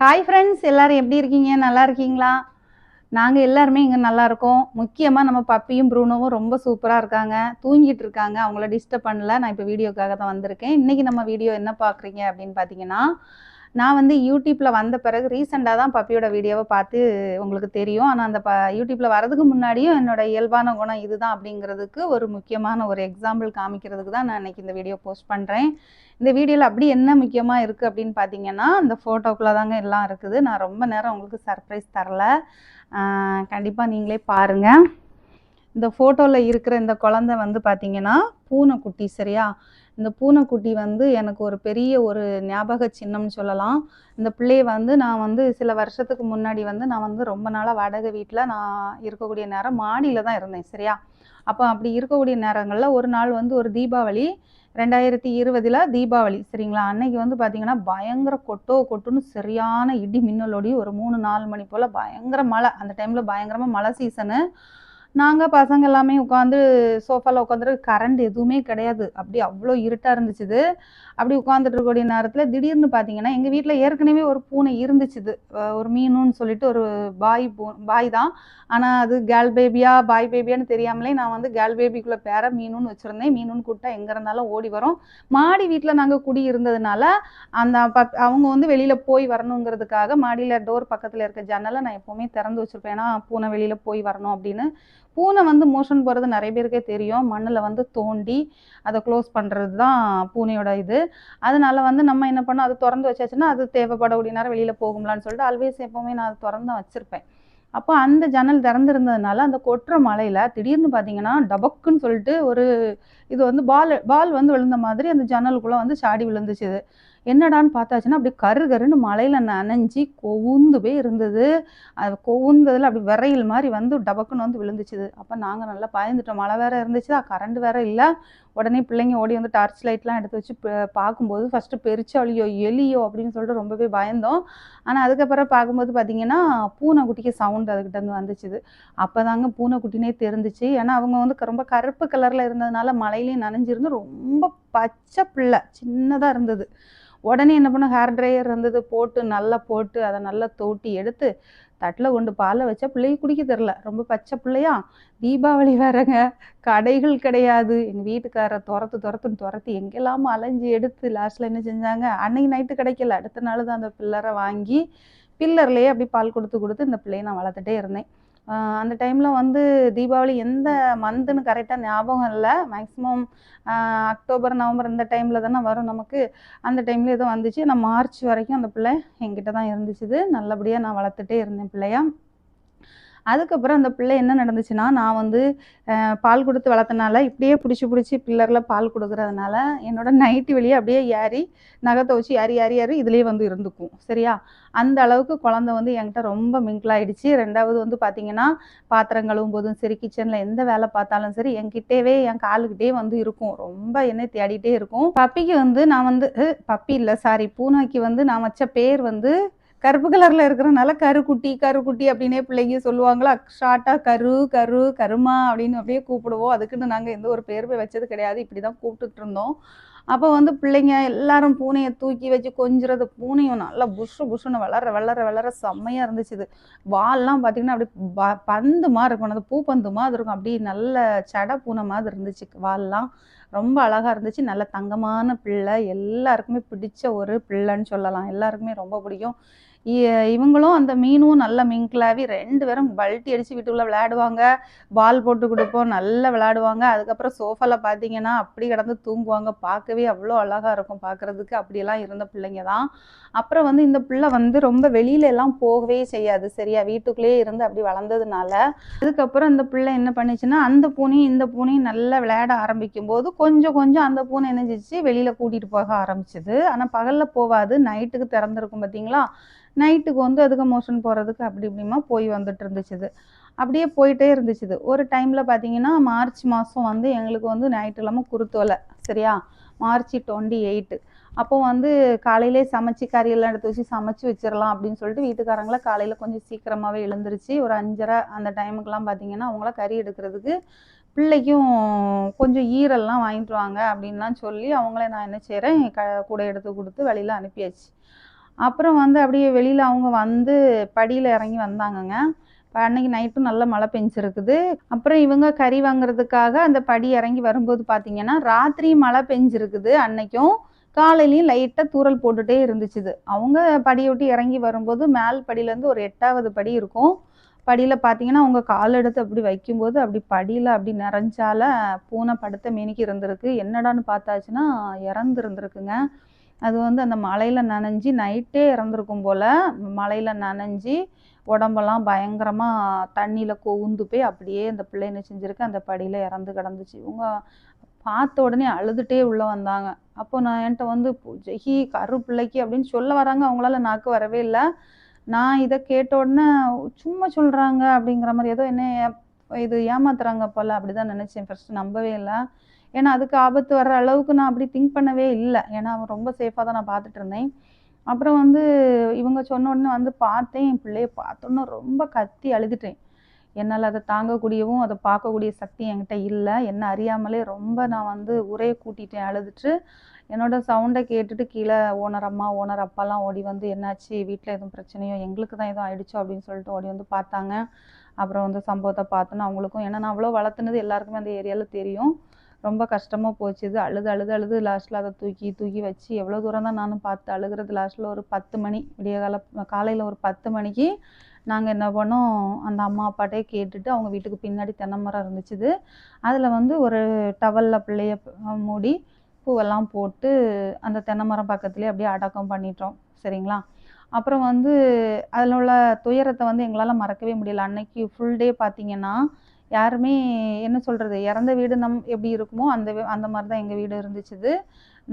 Hi friends எல்லாரும் எப்படி இருக்கீங்க? நல்லா இருக்கீங்களா? நாங்கள் எல்லாருமே இங்கே நல்லா இருக்கோம். முக்கியமாக நம்ம பப்பியும் ப்ரூனோவும் ரொம்ப சூப்பராக இருக்காங்க. தூங்கிட்டு இருக்காங்க. அவங்கள டிஸ்டர்ப் பண்ணல. நான் இப்போ வீடியோக்காக தான் வந்திருக்கேன். இன்றைக்கி நம்ம வீடியோ என்ன பார்க்குறீங்க அப்படின்னு பார்த்தீங்கன்னா நான் வந்து யூடியூப்பில் வந்த பிறகு ரீசெண்டாக தான் பப்பியோட வீடியோவை பார்த்து உங்களுக்கு தெரியும். ஆனால் அந்த ப யூடியூப்பில் வரதுக்கு முன்னாடியும் என்னோட இயல்பான குணம் இதுதான் அப்படிங்கிறதுக்கு ஒரு முக்கியமான ஒரு எக்ஸாம்பிள் காமிக்கிறதுக்கு தான் நான் இன்னைக்கு இந்த வீடியோ போஸ்ட் பண்ணுறேன் இந்த வீடியோவில் அப்படி என்ன முக்கியமாக இருக்குது அப்படின்னு பார்த்தீங்கன்னா இந்த ஃபோட்டோக்குள்ளே தாங்க எல்லாம் இருக்குது. நான் ரொம்ப நேரம் உங்களுக்கு சர்ப்ரைஸ் தரல. கண்டிப்பாக நீங்களே பாருங்கள் இந்த ஃபோட்டோவில் இருக்கிற இந்த குழந்தை வந்து பார்த்தீங்கன்னா பூனைக்குட்டி சரியா? இந்த பூனைக்குட்டி வந்து எனக்கு ஒரு பெரிய ஒரு ஞாபக சின்னம்னு சொல்லலாம். இந்த பிள்ளையை வந்து நான் வந்து சில வருஷத்துக்கு முன்னாடி வந்து நான் வந்து ரொம்ப நாளாக வாடகை வீட்டில் நான் இருக்கக்கூடிய நேரம் மாடியில் தான் இருந்தேன் சரியா? அப்போ அப்படி இருக்கக்கூடிய நேரங்களில் ஒரு நாள் வந்து ஒரு தீபாவளி ரெண்டாயிரத்தி இருபதில் தீபாவளி சரிங்களா? அன்னைக்கு வந்து பார்த்தீங்கன்னா பயங்கர கொட்டோ கொட்டுன்னு சரியான இடி மின்னலோடி ஒரு மூணு நாலு மணி போல் பயங்கர மழை. அந்த டைமில் பயங்கரமாக மழை சீசனு நாங்கள் பசங்க எல்லாமே உட்காந்து சோஃபாவில் உட்காந்துட்டு கரண்ட் எதுவுமே கிடையாது. அப்படி அவ்வளோ இருட்டாக இருந்துச்சுது. அப்படி உட்காந்துட்டு இருக்கக்கூடிய நேரத்தில் திடீர்னு பார்த்தீங்கன்னா எங்கள் வீட்டில் ஏற்கனவே ஒரு பூனை இருந்துச்சுது. ஒரு மீனுன்னு சொல்லிட்டு ஒரு பாய் பூ பாய் தான். ஆனால் அது கேர்ள் பேபியா பாய் பேபியான்னு தெரியாமலே நான் வந்து கேர்ள் பேபிக்குள்ளே பேர மீனுன்னு வச்சுருந்தேன். மீனுன்னு கூப்பிட்டா எங்கே இருந்தாலும் ஓடி வரும். மாடி வீட்டில் நாங்கள் குடி இருந்ததுனால அந்த பக் அவங்க வந்து வெளியில் போய் வரணுங்கிறதுக்காக மாடியில் டோர் பக்கத்தில் இருக்க ஜன்னலை நான் எப்போவுமே திறந்து வச்சுருப்பேன். ஏன்னா பூனை வெளியில் போய் வரணும் அப்படின்னு பூனை வந்து மோஷன் போகிறது நிறைய பேருக்கே தெரியும். மண்ணில் வந்து தோண்டி அதை க்ளோஸ் பண்ணுறது தான் பூனையோட இது. அதனால வந்து நம்ம என்ன பண்ணோம்? அது திறந்து வச்சாச்சுன்னா அது தேவைப்படக்கூடிய நேரம் வெளியில் போகும்லான்னு சொல்லிட்டு ஆல்வேஸ் எப்போவுமே நான் அதை திறந்து தான் வச்சுருப்பேன். அப்போ அந்த ஜன்னல் திறந்துருந்ததுனால அந்த கொட்டுற மலையில் திடீர்னு பார்த்தீங்கன்னா டபக்குன்னு சொல்லிட்டு ஒரு இது வந்து பால் பால் வந்து விழுந்த மாதிரி அந்த ஜன்னலுக்குள்ளே வந்து சாடி விழுந்துச்சு. என்னடான்னு பார்த்தாச்சுன்னா அப்படி கரு கருன்னு மழையில் நனைஞ்சி கொவுந்து போய் இருந்தது. அது கொவுந்ததில் அப்படி விரையில் மாதிரி வந்து டபக்குன்னு வந்து விழுந்துச்சுது. அப்போ நாங்கள் நல்லா பயந்துட்டோம். மழை வேற இருந்துச்சு கரண்ட் வேற இல்லை. உடனே பிள்ளைங்க ஓடி வந்து டார்ச் லைட்லாம் எடுத்து வச்சு பார்க்கும்போது ஃபஸ்ட்டு பெருச்சாலியோ எலியோ அப்படின்னு சொல்லிட்டு ரொம்பவே பயந்தோம். ஆனால் அதுக்கப்புறம் பார்க்கும்போது பார்த்தீங்கன்னா பூனைக்குட்டிக்கு சவுண்ட் அதுக்கிட்ட இருந்து வந்துச்சுது. அப்போ தாங்க பூனைக்குட்டினே தெரிஞ்சிச்சு. ஏன்னா அவங்க வந்து க- ரொம்ப கருப்பு கலரில் இருந்ததுனால மழையிலையும் நனைஞ்சிருந்து ரொம்ப பச்சை பிள்ளை சின்னதாக இருந்தது. உடனே என்ன பண்ண ஹேர் ட்ரையர் இருந்தது போட்டு நல்லா போட்டு அதை நல்லா தோட்டி எடுத்து தட்டில் கொண்டு பாலை வச்சா பிள்ளைக்கு குடிக்க தெரில. ரொம்ப பச்சை பிள்ளையா? தீபாவளி வேறங்க. கடைகள் கிடையாது. எங்கள் வீட்டுக்காரரை துரத்து துரத்துன்னு துரத்தி எங்கெல்லாமோ அலைஞ்சு எடுத்து லாஸ்ட்டில் என்ன செஞ்சாங்க? அன்னைக்கு நைட்டு கிடைக்கல. அடுத்த நாள் தான் அந்த பில்லரை வாங்கி பில்லர்லேயே அப்படி பால் கொடுத்து கொடுத்து இந்த பிள்ளையை நான் வளர்த்துட்டே இருந்தேன். அந்த டைமில் வந்து தீபாவளி எந்த மந்த்துன்னு கரெக்டாக ஞாபகம் இல்லை. மேக்ஸிமம் அக்டோபர் நவம்பர் இந்த டைமில் தானே வரும் நமக்கு. அந்த டைமில் ஏதோ வந்துச்சு. நான் மார்ச் வரைக்கும் அந்த பிள்ளை என்கிட்ட தான் இருந்துச்சுது நல்லபடியாக நான் வளர்த்துட்டே இருந்தேன் பிள்ளையா. அதுக்கப்புறம் அந்த பிள்ளை என்ன நடந்துச்சுன்னா நான் வந்து பால் கொடுத்து வளர்த்தனால இப்படியே பிடிச்சி பிடிச்சி பில்லரில் பால் கொடுக்குறதுனால என்னோட நைட்டு வெளியே அப்படியே ஏறி நகத்தை வச்சு ஏறி ஏறி ஏறி இதுலேயே வந்து இருந்துக்கும். சரியா? அந்த அளவுக்கு குழந்தை வந்து என்கிட்ட ரொம்ப மிங்கிளாயிடுச்சு ரெண்டாவது வந்து பார்த்தீங்கன்னா பாத்திரம் கழுவும் போதும் சரி கிச்சனில் எந்த வேலை பார்த்தாலும் சரி என்கிட்டவே என் காலுக்கிட்டே வந்து இருக்கும். ரொம்ப என்னை தேடிட்டே இருக்கும். பப்பிக்கு வந்து நான் வந்து பப்பி இல்லை சாரி பூனைக்கு வந்து நான் வச்ச பேர் வந்து கருப்பு கலர்ல இருக்கிறனால கருக்குட்டி கருக்குட்டி அப்படின்னே பிள்ளைங்க சொல்லுவாங்களா? ஷார்ட்டா கரு கரு கருமா அப்படின்னு அப்படியே கூப்பிடுவோம். அதுக்குன்னு நாங்க எந்த ஒரு பேர் போய் வச்சது கிடையாது. இப்படிதான் கூப்பிட்டுட்டு இருந்தோம். அப்போ வந்து பிள்ளைங்க எல்லாரும் பூனையை தூக்கி வச்சு கொஞ்சிறது பூனையும் நல்லா புஷு புஷுன்னு வளர வளர வளர செம்மையாக இருந்துச்சு இது. வால்லாம் பார்த்தீங்கன்னா அப்படி ப- பந்து மாதிரி இருக்கும். அந்த பூ பந்து மாதிரி இருக்கும். அப்படி நல்ல சடை பூனை மாதிரி இருந்துச்சு வால்லாம். ரொம்ப அழகாக இருந்துச்சு. நல்ல தங்கமான பிள்ளை. எல்லாருக்குமே பிடிச்ச ஒரு பிள்ளைன்னு சொல்லலாம். எல்லாருக்குமே ரொம்ப பிடிக்கும். இவங்களும் அந்த மீனும் நல்ல மிங்கிளாவி ரெண்டு பேரும் பல்ட்டி அடிச்சு வீட்டுக்குள்ள விளையாடுவாங்க. பால் போட்டு கொடுப்போம் நல்லா விளையாடுவாங்க. அதுக்கப்புறம் சோஃபால பார்த்தீங்கன்னா அப்படி கிடந்து தூங்குவாங்க. பார்க்கவே அவ்வளோ அழகா இருக்கும் பார்க்கறதுக்கு. அப்படியெல்லாம் இருந்த பிள்ளைங்க தான். அப்புறம் வந்து இந்த பிள்ளை வந்து ரொம்ப வெளியில எல்லாம் போகவே செய்யாது. சரியா வீட்டுக்குள்ளேயே இருந்து அப்படி வளர்ந்ததுனால. அதுக்கப்புறம் இந்த பிள்ளை என்ன பண்ணுச்சுன்னா அந்த பூனையும் இந்த பூனையும் நல்லா விளையாட ஆரம்பிக்கும் போது கொஞ்சம் கொஞ்சம் அந்த பூனை என்ன செஞ்சுச்சு வெளியில கூட்டிட்டு போக ஆரம்பிச்சது. ஆனால் பகல்ல போகாது. நைட்டுக்கு திறந்துருக்கும் பார்த்தீங்களா? நைட்டுக்கு வந்து அதுக்கு மோஷன் போகிறதுக்கு அப்படி இப்படிமா போய் வந்துட்டு இருந்துச்சுது. அப்படியே போயிட்டே இருந்துச்சுது. ஒரு டைமில் பார்த்தீங்கன்னா மார்ச் மாதம் வந்து எங்களுக்கு வந்து ஞாயிற்றுக்கிழமை குருத்தோலை சரியா? மார்ச் டுவெண்ட்டி எயிட்டு அப்போ வந்து காலையிலே சமைச்சு கறியெல்லாம் எடுத்து வச்சு சமைச்சு வச்சிடலாம் அப்படின்னு சொல்லிட்டு வீட்டுக்காரங்கள காலையில் கொஞ்சம் சீக்கிரமாகவே எழுந்திருச்சு. ஒரு அஞ்சரை அந்த டைமுக்கெல்லாம் பார்த்தீங்கன்னா அவங்கள கறி எடுக்கிறதுக்கு பிள்ளைக்கும் கொஞ்சம் ஈரல்லாம் வாங்கிட்டு வாங்க அப்படின்லாம் சொல்லி அவங்கள நான் என்ன செய்கிறேன் க கூட எடுத்து கொடுத்து வெளியில் அனுப்பியாச்சு. அப்புறம் வந்து அப்படியே வெளியில் அவங்க வந்து படியில் இறங்கி வந்தாங்கங்க. அன்னைக்கு நைட்டும் நல்ல மழை பெஞ்சிருக்குது. அப்புறம் இவங்க கறி வாங்குறதுக்காக அந்த படி இறங்கி வரும்போது பார்த்தீங்கன்னா ராத்திரி மழை பெஞ்சிருக்குது அன்னைக்கும். காலையிலையும் லைட்டாக தூறல் போட்டுட்டே இருந்துச்சுது. அவங்க படியை விட்டு இறங்கி வரும்போது மேல் படியிலேருந்து ஒரு எட்டாவது படி இருக்கும். படியில் பார்த்தீங்கன்னா அவங்க கால் எடுத்து அப்படி வைக்கும்போது அப்படி படியில் அப்படி நிறைஞ்சால பூனை படுத்த மேனிக்கு இருந்திருக்கு. என்னடான்னு பார்த்தாச்சுன்னா இறந்து இருந்திருக்குங்க அது வந்து அந்த மழையில் நனைஞ்சி நைட்டே இறந்துருக்கும் போல் மழையில் நனைஞ்சி உடம்பெல்லாம் பயங்கரமாக தண்ணியில் கொவுந்து போய் அப்படியே அந்த பிள்ளை என்ன செஞ்சுருக்கு அந்த படியில் இறந்து கிடந்துச்சு. இவங்க பார்த்த உடனே அழுதுட்டே உள்ளே வந்தாங்க. அப்போ நான் என்கிட்ட வந்து ஜெகி கரு பிள்ளைக்கு அப்படின்னு சொல்ல வராங்க. அவங்களால நாக்கு வரவே இல்லை. நான் இதை கேட்ட உடனே சும்மா சொல்கிறாங்க அப்படிங்கிற மாதிரி ஏதோ என்ன ஏ- இது ஏமாத்துறாங்க போல அப்படிதான் நினச்சேன். ஃபர்ஸ்ட் நம்பவே இல்லை. ஏன்னா அதுக்கு ஆபத்து வர்ற அளவுக்கு நான் அப்படி திங்க் பண்ணவே இல்லை. ஏன்னா அவன் ரொம்ப சேஃபாக தான் நான் பார்த்துட்டு இருந்தேன். அப்புறம் வந்து இவங்க சொன்ன உடனே வந்து பார்த்தேன். என் பிள்ளைய பார்த்தோன்னே ரொம்ப கத்தி அழுதுட்டேன். என்னால் அதை தாங்கக்கூடியவும் அதை பார்க்கக்கூடிய சக்தி என்கிட்ட இல்லை. என்ன அறியாமலே ரொம்ப நான் வந்து உரைய கூட்டிட்டேன் அழுதுட்டு. என்னோட சவுண்டை கேட்டுட்டு கீழே ஓனர் அம்மா ஓனர் அப்பாலாம் ஓடி வந்து என்னாச்சு? வீட்டில் எதுவும் பிரச்சனையோ? எங்களுக்கு தான் எதுவும் ஆயிடுச்சோ? அப்படின்னு சொல்லிட்டு ஓடி வந்து பார்த்தாங்க. அப்புறம் வந்து சம்பவத்தை பார்த்தோன்னா அவங்களுக்கும் ஏன்னா நான் அவ்வளோ வளர்த்துனது எல்லாருக்குமே அந்த ஏரியாவில் தெரியும். ரொம்ப கஷ்டமாக போச்சு. இது அழுது அழுது அழுது லாஸ்ட்டில் அதை தூக்கி தூக்கி வச்சு எவ்வளோ தூரம் தான் நானும் பார்த்து அழுகிறது. லாஸ்ட்டில் ஒரு பத்து மணி விடிய கால காலையில் ஒரு பத்து மணிக்கு நாங்கள் என்ன பண்ணோம்? அந்த அம்மா அப்பாட்டே கேட்டுட்டு அவங்க வீட்டுக்கு பின்னாடி தென்னை மரம் இருந்துச்சுது. அதில் வந்து ஒரு டவலில் பிள்ளைய மூடி பூவெல்லாம் போட்டு அந்த தென்னை மரம் பக்கத்துலேயே அப்படியே அடக்கம் பண்ணிட்டோம். சரிங்களா? அப்புறம் வந்து அதில் உள்ள துயரத்தை வந்து எங்களால் மறக்கவே முடியல. அன்னைக்கு ஃபுல் டே பார்த்தீங்கன்னா யாருமே என்ன சொல்கிறது இறந்த வீடு நம் எப்படி இருக்குமோ அந்த அந்த மாதிரி தான் எங்கள் வீடு இருந்துச்சுது.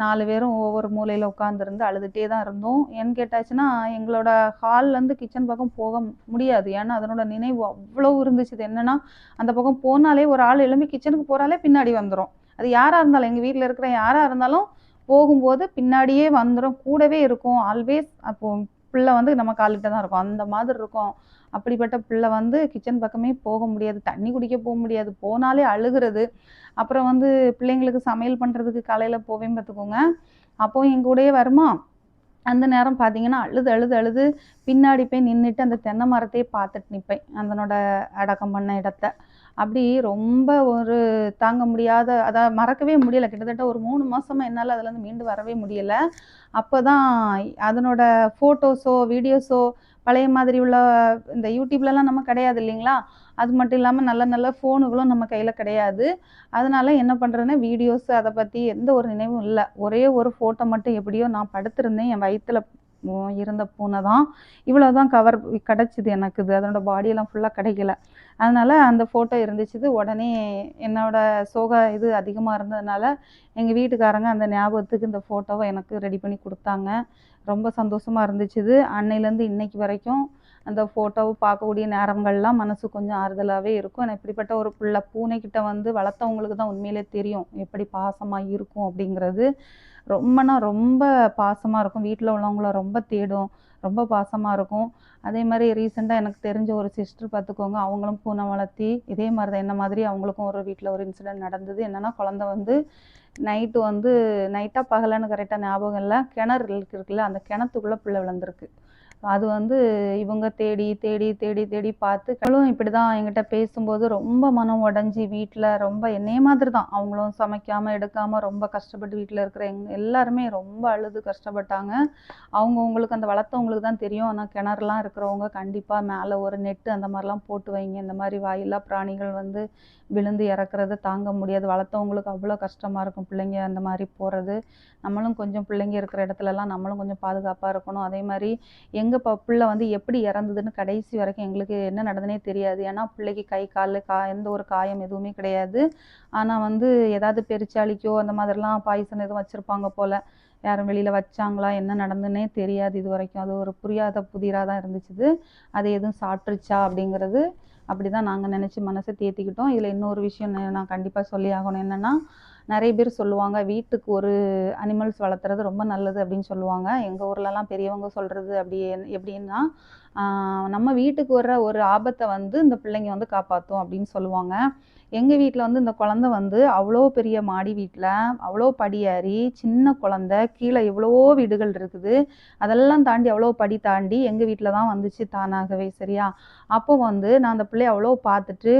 நாலு பேரும் ஒவ்வொரு மூலையில் உட்காந்துருந்து அழுதுகிட்டே தான் இருந்தோம். ஏன்னு கேட்டாச்சுன்னா எங்களோட ஹால்லேருந்து கிச்சன் பக்கம் போக முடியாது. ஏன்னா அதனோட நினைவு அவ்வளோ இருந்துச்சு என்னென்னா அந்த பக்கம் போனாலே ஒரு ஆள் எழும்பி கிச்சனுக்கு போகிறாலே பின்னாடி வந்துடும் அது யாராக இருந்தாலும் எங்கள் வீட்டில் இருக்கிற யாராக இருந்தாலும் போகும்போது பின்னாடியே வந்துடும் கூடவே இருக்கும். ஆல்வேஸ் அப்போ பிள்ளை வந்து நம்ம கால்கிட்ட தான் இருக்கும். அந்த மாதிரி இருக்கும். அப்படிப்பட்ட பிள்ளை வந்து கிச்சன் பக்கமே போக முடியாது தண்ணி குடிக்க போக முடியாது போனாலே அழுகிறது. அப்புறம் வந்து பிள்ளைங்களுக்கு சமையல் பண்ணுறதுக்கு காலையில் போவேன் பார்த்துக்கோங்க. அப்போ எங்க கூடயே வருமா? அந்த நேரம் பார்த்தீங்கன்னா அழுது அழுது அழுது பின்னாடி போய் நின்றுட்டு அந்த தென்னை மரத்தையே பார்த்துட்டு நிற்பேன் அதனோட அடக்கம் பண்ண இடத்த. அப்படி ரொம்ப ஒரு தாங்க முடியாத அதை மறக்கவே முடியல. கிட்டத்தட்ட ஒரு மூணு மாதமாக என்னால் அதுலேருந்து மீண்டு வரவே முடியல. அப்போ தான் அதனோட ஃபோட்டோஸோ வீடியோஸோ பழைய மாதிரி உள்ள இந்த யூடியூப்லலாம் நம்ம கிடையாது இல்லைங்களா? அது மட்டும் இல்லாமல் நல்ல நல்ல ஃபோனுகளும் நம்ம கையில் கிடையாது. அதனால் என்ன பண்ணுறேன்னா வீடியோஸ் அதை பற்றி எந்த ஒரு நினைவும் இல்லை. ஒரே ஒரு ஃபோட்டோ மட்டும் எப்படியோ நான் படுத்திருந்தேன். என் வயிற்றில் இருந்த பூனை தான். இவ்வளோ தான் கவர் கிடச்சிது எனக்கு. இது அதனோட பாடியெல்லாம் ஃபுல்லாக கிடைக்கல. அதனால் அந்த ஃபோட்டோ இருந்துச்சு உடனே என்னோட சோக இது அதிகமாக இருந்ததுனால எங்கள் வீட்டுக்காரங்க அந்த ஞாபகத்துக்கு இந்த ஃபோட்டோவை எனக்கு ரெடி பண்ணி கொடுத்தாங்க. ரொம்ப சந்தோஷமாக இருந்துச்சுது. அன்னையிலேருந்து இன்னைக்கு வரைக்கும் அந்த ஃபோட்டோவை பார்க்கக்கூடிய நேரங்கள்லாம் மனசு கொஞ்சம் ஆறுதலாகவே இருக்கும். ஏன்னா இப்படிப்பட்ட ஒரு பிள்ளை பூனைக்கிட்ட வந்து வளர்த்தவங்களுக்கு தான் உண்மையிலே தெரியும் எப்படி பாசமாக இருக்கும் அப்படிங்கிறது. ரொம்பனா ரொம்ப பாசமாக இருக்கும். வீட்டில் உள்ளவங்கள ரொம்ப தேடும். ரொம்ப பாசமாக இருக்கும். அதே மாதிரி ரீசெண்டாக எனக்கு தெரிஞ்ச ஒரு சிஸ்டர் பார்த்துக்கோங்க அவங்களும் பூனை வளர்த்தி இதே மாதிரி தான் என்ன மாதிரி அவங்களுக்கும் ஒரு வீட்டில் ஒரு இன்சிடென்ட் நடந்தது. என்னன்னா குழந்தை வந்து நைட்டு வந்து நைட்டாக பகலன்னு கரெக்டாக ஞாபகம் இல்லை கிணறு இருக்குல்ல அந்த கிணத்துக்குள்ளே பிள்ளை விழுந்திருக்கு. அது வந்து இவங்க தேடி தேடி தேடி தேடி பார்த்து அவளும் இப்படி தான் என்கிட்ட பேசும்போது ரொம்ப மனம் உடஞ்சி வீட்டில் ரொம்ப என்னைய மாதிரி தான் அவங்களும் சமைக்காமல் எடுக்காமல் ரொம்ப கஷ்டப்பட்டு வீட்டில் இருக்கிற எங் எல்லாருமே ரொம்ப அழுது கஷ்டப்பட்டாங்க. அவங்கவுங்களுக்கு அந்த வளர்த்தவங்களுக்கு தான் தெரியும். ஆனால் கிணறுலாம் இருக்கிறவங்க கண்டிப்பாக மேலே ஒரு நெட்டு அந்த மாதிரிலாம் போட்டு வைங்க. இந்த மாதிரி வாயில்லா பிராணிகள் வந்து விழுந்து இறக்குறது தாங்க முடியாது. வளர்த்தவங்களுக்கு அவ்வளோ கஷ்டமாக இருக்கும் பிள்ளைங்க அந்த மாதிரி போகிறது நம்மளும் கொஞ்சம் பிள்ளைங்க இருக்கிற இடத்துலலாம் நம்மளும் கொஞ்சம் பாதுகாப்பாக இருக்கணும். அதே மாதிரி எங்கள் ப பிள்ளை வந்து எப்படி இறந்ததுன்னு கடைசி வரைக்கும் எங்களுக்கு என்ன நடந்ததுனே தெரியாது. ஏன்னா பிள்ளைக்கு கை கால் கா எந்த ஒரு காயம் எதுவுமே கிடையாது. ஆனால் வந்து ஏதாவது பெருச்சாளிக்கோ அந்த மாதிரிலாம் பாய்சன் எதுவும் வச்சுருப்பாங்க போல். யாரும் வெளியில் வச்சாங்களா என்ன நடந்துன்னே தெரியாது இது வரைக்கும். அது ஒரு புரியாத புதிராக தான் இருந்துச்சு அது எதுவும் சாப்பிட்ருச்சா அப்படிங்கிறது அப்படி தான் நாங்கள் நினச்சி மனசை தேத்திக்கிட்டோம். இதில் இன்னொரு விஷயம் நான் நான் கண்டிப்பாக சொல்லி ஆகணும் என்னென்னா நிறைய பேர் சொல்லுவாங்க வீட்டுக்கு ஒரு அனிமல்ஸ் வளர்த்துறது ரொம்ப நல்லது அப்படின்னு சொல்லுவாங்க. எங்கள் ஊர்லலாம் பெரியவங்க சொல்கிறது அப்படி எப்படின்னா ஆஹ் நம்ம வீட்டுக்கு வர்ற ஒரு ஆபத்தை வந்து இந்த பிள்ளைங்க வந்து காப்பாற்றும் அப்படின்னு சொல்லுவாங்க. எங்கள் வீட்டில் வந்து இந்த குழந்த வந்து அவ்வளோ பெரிய மாடி வீட்டில் அவ்வளோ படியேறி சின்ன குழந்த கீழே எவ்வளவோ வீடுகள் இருக்குது. அதெல்லாம் தாண்டி அவ்வளோ படி தாண்டி எங்கள் வீட்டில் தான் வந்துச்சு தானாகவே சரியா? அப்போ வந்து நான் அந்த பிள்ளைய அவ்வளோ பார்த்துட்டு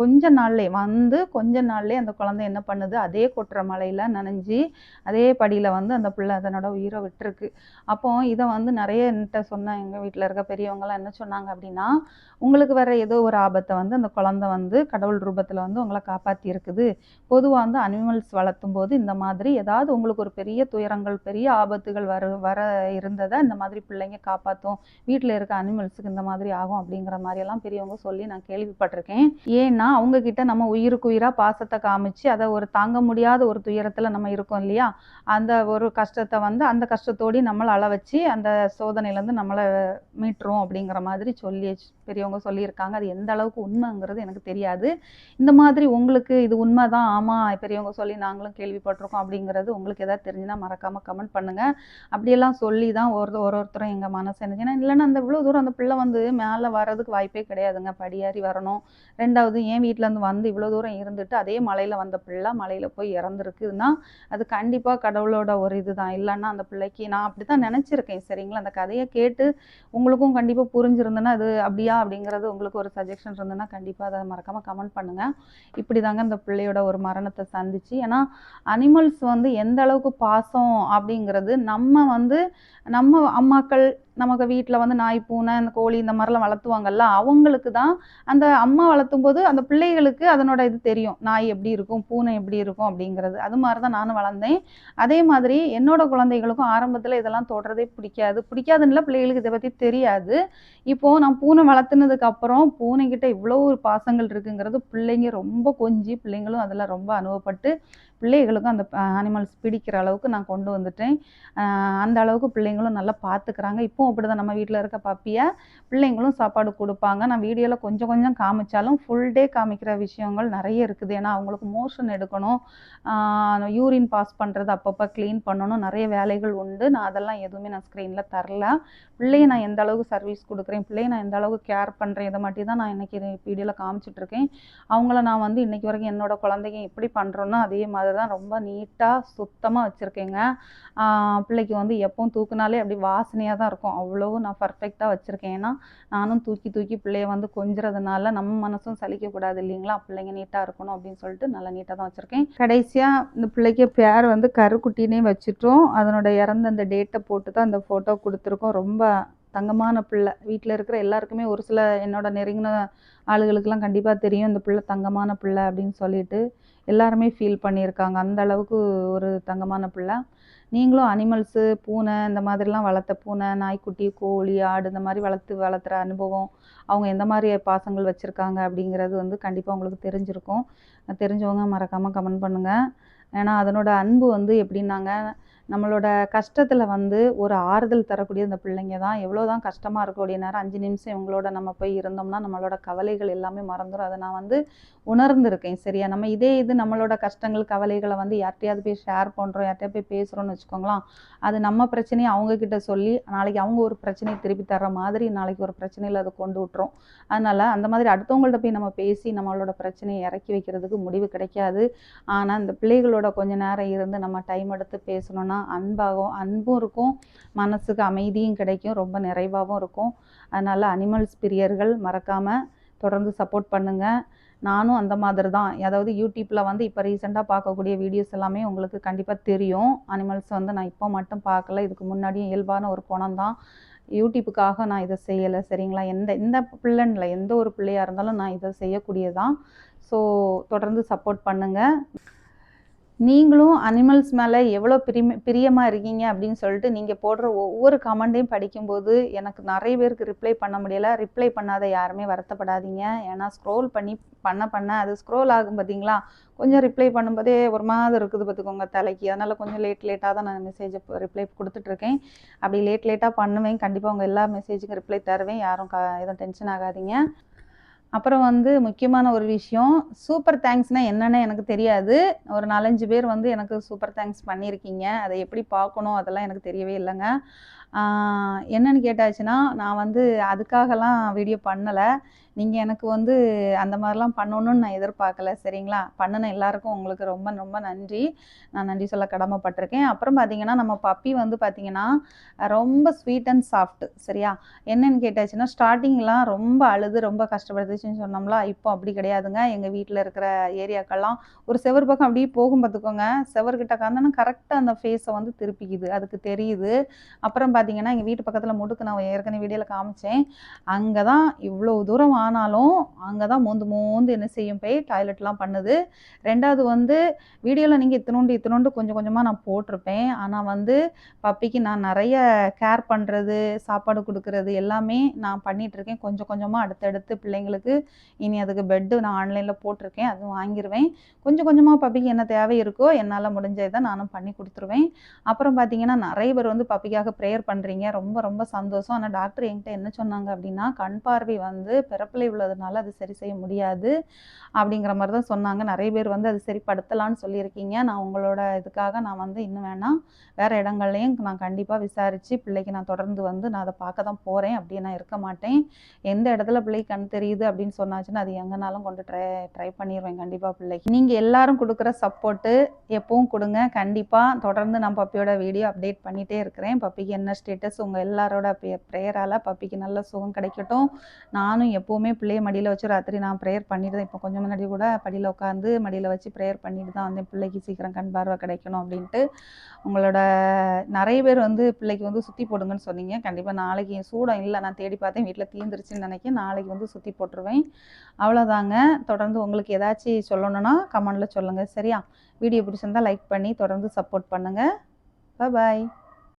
கொஞ்ச நாள்லே வந்து கொஞ்ச நாள்லே அந்த குழந்தை என்ன பண்ணுது? அதே கொட்டுற மலையில் நனைஞ்சி அதே படியில் வந்து அந்த பிள்ளை அதனோட உயிரை விட்டுருக்கு. அப்போ இதை வந்து நிறைய என்கிட்ட சொன்ன எங்கள் வீட்டில் இருக்க பெரியவங்களாம் என்ன சொன்னாங்க அப்படின்னா உங்களுக்கு வர ஏதோ ஒரு ஆபத்தை வந்து அந்த குழந்தை வந்து கடவுள் ரூபத்தில் வந்து உங்களை காப்பாற்றி இருக்குது பொதுவாக வந்து அனிமல்ஸ் வளர்த்தும் போது இந்த மாதிரி ஏதாவது உங்களுக்கு ஒரு பெரிய துயரங்கள் பெரிய ஆபத்துகள் வர வர இருந்ததை இந்த மாதிரி பிள்ளைங்க காப்பாற்றும் வீட்டில் இருக்க அனிமல்ஸுக்கு இந்த மாதிரி ஆகும் அப்படிங்கிற மாதிரியெல்லாம் பெரியவங்க சொல்லி நான் கேள்விப்பட்டிருக்கேன். ஏன்னா அவங்க கிட்ட நம்ம உயிருக்கு உயிராக பாசத்தை காமிச்சு அதை ஒரு தாங்க முடியாத ஒரு துயரத்தில் நம்ம இருக்கோம் இல்லையா? அந்த ஒரு கஷ்டத்தை வந்து அந்த கஷ்டத்தோடி நம்மளை அள வச்சு அந்த சோதனையிலேருந்து நம்மளை மீட்டுரும் அப்படிங்கிற மாதிரி சொல்லி பெரியவங்க சொல்லியிருக்காங்க. அது எந்த அளவுக்கு உண்மைங்கிறது எனக்கு தெரியாது. இந்த மாதிரி உங்களுக்கு இது உண்மைதான். ஆமாம் பெரியவங்க சொல்லி நாங்களும் கேள்விப்பட்டிருக்கோம் அப்படிங்கிறது உங்களுக்கு எதாவது தெரிஞ்சுன்னா மறக்காமல் கமெண்ட் பண்ணுங்கள் அப்படியெல்லாம் சொல்லி தான் ஒரு ஒரு ஒருத்தரும் எங்கள் மனசு என்னச்சுன்னா இல்லைன்னா அந்த இவ்வளோ தூரம் அந்த பிள்ளை வந்து மேலே வர்றதுக்கு வாய்ப்பே கிடையாதுங்க. படியேறி வரணும். ரெண்டாவது என் வீட்டிலேருந்து வந்து இவ்வளோ தூரம் இருந்துட்டு அதே மலையில் வந்த பிள்ளை மலையில் போய் இறந்துருக்குதுன்னா அது கண்டிப்பாக கடவுளோட ஒரு இதுதான். இல்லைன்னா அந்த பிள்ளைக்கு நான் அப்படி தான் நினச்சிருக்கேன். சரிங்களா? அந்த கதையை கேட்டு உங்களுக்கும் கண்டிப்பாக புரிஞ்சிருந்ததுன்னா அது அப்படியா அப்படிங்கிறது உங்களுக்கு ஒரு சஜஷன் இருந்ததுன்னா கண்டிப்பாக அதை மறக்காமல் கமெண்ட் பண்ணுங்கள் இப்படி தாங்க இந்த பிள்ளையோட ஒரு மரணத்தை சந்திச்சு. ஏன்னா அனிமல்ஸ் வந்து எந்த அளவுக்கு பாசம் அப்படிங்கிறது நம்ம வந்து நம்ம அம்மாக்கள் நமக்கு வீட்டில் வந்து நாய் பூனை இந்த கோழி இந்த மாதிரிலாம் வளர்த்துவாங்கல்ல அவங்களுக்கு தான் அந்த அம்மா வளர்த்தும் போது அந்த பிள்ளைகளுக்கு அதனோட இது தெரியும். நாய் எப்படி இருக்கும் பூனை எப்படி இருக்கும் அப்படிங்கிறது. அது மாதிரி தான் நானும் வளர்ந்தேன். அதே மாதிரி என்னோட குழந்தைகளுக்கும் ஆரம்பத்தில் இதெல்லாம் தொடுறதே பிடிக்காது. பிடிக்காதுன்னா பிள்ளைகளுக்கு இதை பற்றி தெரியாது. இப்போது நான் பூனை வளர்த்துனதுக்கு அப்புறம் பூனைக்கிட்ட இவ்வளோ ஒரு பாசங்கள் இருக்குங்கிறது பிள்ளைங்க ரொம்ப கொஞ்சி பிள்ளைங்களும் அதில் ரொம்ப அனுபவப்பட்டு பிள்ளைகளுக்கும் அந்த அனிமல்ஸ் பிடிக்கிற அளவுக்கு நான் கொண்டு வந்துட்டேன். அந்த அளவுக்கு பிள்ளைங்களும் நல்லா பார்த்துக்கிறாங்க இப்போவும் அப்படி தான் நம்ம வீட்டில் இருக்க பப்பியை பிள்ளைங்களும் சாப்பாடு கொடுப்பாங்க. நான் வீடியோவில் கொஞ்சம் கொஞ்சம் காமிச்சாலும் ஃபுல் டே காமிக்கிற விஷயங்கள் நிறைய இருக்குது. ஏன்னா அவங்களுக்கு மோஷன் எடுக்கணும். யூரின் பாஸ் பண்ணுறது அப்பப்போ க்ளீன் பண்ணணும். நிறைய வேலைகள் உண்டு. நான் அதெல்லாம் எதுவுமே நான் ஸ்க்ரீனில் தரல. பிள்ளையை நான் எந்த அளவுக்கு சர்வீஸ் கொடுக்குறேன்? பிள்ளையை நான் எந்த அளவுக்கு கேர் பண்ணுறேன் இதை மட்டும் தான் நான் இன்னைக்கு வீடியோவில் காமிச்சிட்ருக்கேன் அவங்கள நான் வந்து இன்னைக்கு வரைக்கும் என்னோட குழந்தைங்க எப்படி பண்ணுறோன்னா அதே மாதிரி தான் ரொம்ப நீட்டாக சுத்தமாக வச்சுருக்கேங்க. பிள்ளைக்கு வந்து எப்பவும் தூக்குனாலே அப்படி வாசனையாக தான் இருக்கும். அவ்வளவும் நான் பர்ஃபெக்டாக வச்சுருக்கேன். ஏன்னா நானும் தூக்கி தூக்கி பிள்ளைய வந்து கொஞ்சிறதுனால நம்ம மனசும் சலிக்கக்கூடாது இல்லைங்களா? பிள்ளைங்க நீட்டாக இருக்கணும் அப்படின்னு சொல்லிட்டு நல்லா நீட்டாக தான் வச்சுருக்கேன். கடைசியாக இந்த பிள்ளைக்கு பேர் வந்து கருக்குட்டினே வச்சுட்டோம். அதனோட இறந்த அந்த டேட்டை போட்டு தான் அந்த ஃபோட்டோ கொடுத்துருக்கோம். ரொம்ப தங்கமான பிள்ளை. வீட்டில் இருக்கிற எல்லாருக்குமே ஒரு சில என்னோட நெருங்கின ஆளுகளுக்கெல்லாம் கண்டிப்பாக தெரியும் இந்த பிள்ளை தங்கமான பிள்ளை அப்படின்னு சொல்லிட்டு எல்லாருமே ஃபீல் பண்ணியிருக்காங்க. அந்த அளவுக்கு ஒரு தங்கமான பிள்ளை. நீங்களும் அனிமல்ஸு பூனை இந்த மாதிரிலாம் வளர்த்த பூனை நாய்க்குட்டி கோழி ஆடு இந்த மாதிரி வளர்த்து வளர்த்துற அனுபவம் அவங்க எந்த மாதிரி பாசங்கள் வச்சுருக்காங்க அப்படிங்கிறது வந்து கண்டிப்பாக உங்களுக்கு தெரிஞ்சிருக்கும். தெரிஞ்சவங்க மறக்காமல் கமெண்ட் பண்ணுங்கள் ஏன்னா அதனோட அன்பு வந்து எப்படின்னாங்க நம்மளோட கஷ்டத்தில் வந்து ஒரு ஆறுதல் தரக்கூடிய இந்த பிள்ளைங்க தான். எவ்வளோ தான் கஷ்டமாக இருக்கக்கூடிய நேரம் அஞ்சு நிமிஷம் இவங்களோட நம்ம போய் இருந்தோம்னா நம்மளோட கவலைகள் எல்லாமே மறந்துடும் அதை நான் வந்து உணர்ந்திருக்கேன். சரியா? நம்ம இதே இது நம்மளோட கஷ்டங்கள் கவலைகளை வந்து யார்கிட்டயாவது போய் ஷேர் பண்ணுறோம் யார்கிட்டயா போய் பேசுகிறோம்னு வச்சுக்கோங்களேன் அது நம்ம பிரச்சனையை அவங்கக்கிட்ட சொல்லி நாளைக்கு அவங்க ஒரு பிரச்சனையை திருப்பி தர்ற மாதிரி நாளைக்கு ஒரு பிரச்சனையில் அதை கொண்டு விட்டுரும். அதனால் அந்த மாதிரி அடுத்தவங்கள்ட்ட போய் நம்ம பேசி நம்மளோட பிரச்சனையை இறக்கி வைக்கிறதுக்கு முடிவு கிடைக்காது. ஆனால் இந்த பிள்ளைகளோட கொஞ்ச நேரம் இருந்து நம்ம டைம் எடுத்து பேசணும்னா அன்பாகும் அன்பும் இருக்கும். மனசுக்கு அமைதியும் கிடைக்கும். ரொம்ப நிறைவாகவும் இருக்கும். அதனால் அனிமல்ஸ் பிரியர்கள் மறக்காமல் தொடர்ந்து சப்போர்ட் பண்ணுங்கள் நானும் அந்த மாதிரி தான் அதாவது யூடியூப்பில் வந்து இப்போ ரீசெண்டாக பார்க்கக்கூடிய வீடியோஸ் எல்லாமே உங்களுக்கு கண்டிப்பாக தெரியும். அனிமல்ஸ் வந்து நான் இப்போ மட்டும் பார்க்கல. இதுக்கு முன்னாடியும் இயல்பான ஒரு குணம் தான். யூடியூப்புக்காக நான் இதை செய்யலை. சரிங்களா? எந்த எந்த பிள்ளைன்னு இல்லை எந்த ஒரு பிள்ளையாக இருந்தாலும் நான் இதை செய்யக்கூடியதான் ஸோ தொடர்ந்து சப்போர்ட் பண்ணுங்கள் நீங்களும் அனிமல்ஸ் மேலே எவ்வளோ பிரிம பிரியமாக இருக்கீங்க அப்படின்னு சொல்லிட்டு நீங்கள் போடுற ஒவ்வொரு கமெண்ட்டையும் படிக்கும்போது எனக்கு நிறைய பேருக்கு ரிப்ளை பண்ண முடியலை. ரிப்ளை பண்ணாத யாருமே வருத்தப்படாதீங்க. ஏன்னா ஸ்க்ரோல் பண்ணி பண்ண பண்ண அது ஸ்க்ரோல் ஆகும் பார்த்தீங்களா கொஞ்சம் ரிப்ளை பண்ணும்போதே ஒரு மாதிரி இருக்குது பார்த்துக்கோங்க தலைக்கு. அதனால் கொஞ்சம் லேட் லேட்டாக தான் நான் மெசேஜை ரிப்ளை கொடுத்துட்ருக்கேன் அப்படி லேட் லேட்டாக பண்ணுவேன். கண்டிப்பாக உங்கள் எல்லா மெசேஜுக்கும் ரிப்ளை தருவேன். யாரும் க எதுவும் டென்ஷன் ஆகாதீங்க. அப்புறம் வந்து முக்கியமான ஒரு விஷயம் சூப்பர் தேங்க்ஸ்னால் என்னென்னு எனக்கு தெரியாது. ஒரு நாலஞ்சு பேர் வந்து எனக்கு சூப்பர் தேங்க்ஸ் பண்ணியிருக்கீங்க அதை எப்படி பார்க்கணும் அதெல்லாம் எனக்கு தெரியவே இல்லைங்க. என்னன்னு கேட்டாச்சுன்னா நான் வந்து அதுக்காகலாம் வீடியோ பண்ணலை. நீங்கள் எனக்கு வந்து அந்த மாதிரிலாம் பண்ணணும்னு நான் எதிர்பார்க்கல சரிங்களா? பண்ணின எல்லாருக்கும் உங்களுக்கு ரொம்ப ரொம்ப நன்றி. நான் நன்றி சொல்ல கடமைப்பட்டிருக்கேன். அப்புறம் பார்த்தீங்கன்னா நம்ம பப்பி வந்து பார்த்தீங்கன்னா ரொம்ப ஸ்வீட் அண்ட் சாஃப்ட் சரியா? என்னன்னு கேட்டாச்சுன்னா ஸ்டார்டிங்லாம் ரொம்ப அழுது ரொம்ப கஷ்டப்படுத்துச்சுன்னு சொன்னோம்ல இப்போ அப்படி கிடையாதுங்க. எங்கள் வீட்டில் இருக்கிற ஏரியாக்கெல்லாம் ஒரு செவர் பக்கம் அப்படியே போகும் பார்த்துக்கோங்க செவர்கிட்ட காந்தனா கரெக்டாக அந்த ஃபேஸை வந்து திருப்பிக்குது அதுக்கு தெரியுது. அப்புறம் பார்த்தீங்கன்னா எங்கள் வீட்டு பக்கத்தில் முடுக்கு நான் ஏற்கனவே வீடியோவில் காமிச்சேன். அங்கே தான் இவ்வளோ தூரம் ஆனாலும் அங்கே தான் மோந்து மோந்து என்ன செய்யும் போய் டாய்லெட்லாம் பண்ணுது. ரெண்டாவது வந்து வீடியோவில் நீங்கள் இத்தினோண்டு இத்தினோண்டு கொஞ்சம் கொஞ்சமாக நான் போட்டிருப்பேன். ஆனால் வந்து பப்பிக்கு நான் நிறைய கேர் பண்ணுறது சாப்பாடு கொடுக்கறது எல்லாமே நான் பண்ணிகிட்ருக்கேன் இருக்கேன். கொஞ்சம் கொஞ்சமாக அடுத்தடுத்து பிள்ளைங்களுக்கு இனி அதுக்கு பெட்டு நான் ஆன்லைனில் போட்டிருக்கேன். அதுவும் வாங்கிடுவேன் கொஞ்சம் கொஞ்சமாக பப்பிக்கு என்ன தேவை இருக்கோ என்னால் முடிஞ்சதை நானும் பண்ணி கொடுத்துருவேன். அப்புறம் பார்த்தீங்கன்னா நிறைய பேர் வந்து பப்பிக்காக ப்ரேயர் பண்ணுறீங்க ரொம்ப ரொம்ப சந்தோஷம். ஆனால் டாக்டர் என்கிட்ட என்ன சொன்னாங்க அப்படின்னா கண் பார்வை வந்து பிறப்பிலை உள்ளதுனால அது சரி செய்ய முடியாது அப்படிங்கிற மாதிரி தான் சொன்னாங்க. நிறைய பேர் வந்து அது சரிப்படுத்தலான்னு சொல்லியிருக்கீங்க. நான் உங்களோட இதுக்காக நான் வந்து இன்னும் வேணாம் வேறு இடங்கள்லையும் நான் கண்டிப்பாக விசாரித்து பிள்ளைக்கு நான் தொடர்ந்து வந்து நான் அதை பார்க்க தான் போகிறேன் அப்படி நான் இருக்க மாட்டேன். எந்த இடத்துல பிள்ளைக்கு கண் தெரியுது அப்படின்னு சொன்னாச்சுன்னா அது எங்கேனாலும் கொண்டு ட்ரை ட்ரை பண்ணிடுவேன் கண்டிப்பாக பிள்ளைக்கு. நீங்கள் எல்லாரும் கொடுக்குற சப்போர்ட்டு எப்பவும் கொடுங்க. கண்டிப்பாக தொடர்ந்து நான் பப்பியோட வீடியோ அப்டேட் பண்ணிகிட்டே இருக்கிறேன். பப்பிக்கு என்ன ஸ்டேட்டஸ் உங்கள் எல்லாரோட ப்ரேயரால் பப்பிக்கு நல்ல சுகம் கிடைக்கட்டும். நானும் எப்போவுமே பிள்ளைய மடியில் வச்சு ராத்திரி நான் ப்ரேயர் பண்ணிட்டு இப்போ கொஞ்சம் முன்னாடி கூட படியில் உட்காந்து மடியில் வச்சு ப்ரேயர் பண்ணிட்டு தான் வந்தேன். பிள்ளைக்கு சீக்கிரம் கண் பார்வை கிடைக்கணும் அப்படின்ட்டு. உங்களோட நிறைய பேர் வந்து பிள்ளைக்கு வந்து சுற்றி போடுங்கன்னு சொன்னீங்க. கண்டிப்பாக நாளைக்கு சூடம் இல்லை நான் தேடி பார்த்தேன். வீட்டில் தீந்துருச்சுன்னு நினைக்கிறேன். நாளைக்கு வந்து சுற்றி போட்டுருவேன். அவ்வளோதாங்க தொடர்ந்து உங்களுக்கு ஏதாச்சும் சொல்லணும்னா கமெண்டில் சொல்லுங்கள் சரியா? வீடியோ பிடிச்சிருந்தா லைக் பண்ணி தொடர்ந்து சப்போர்ட் பண்ணுங்கள் பாய்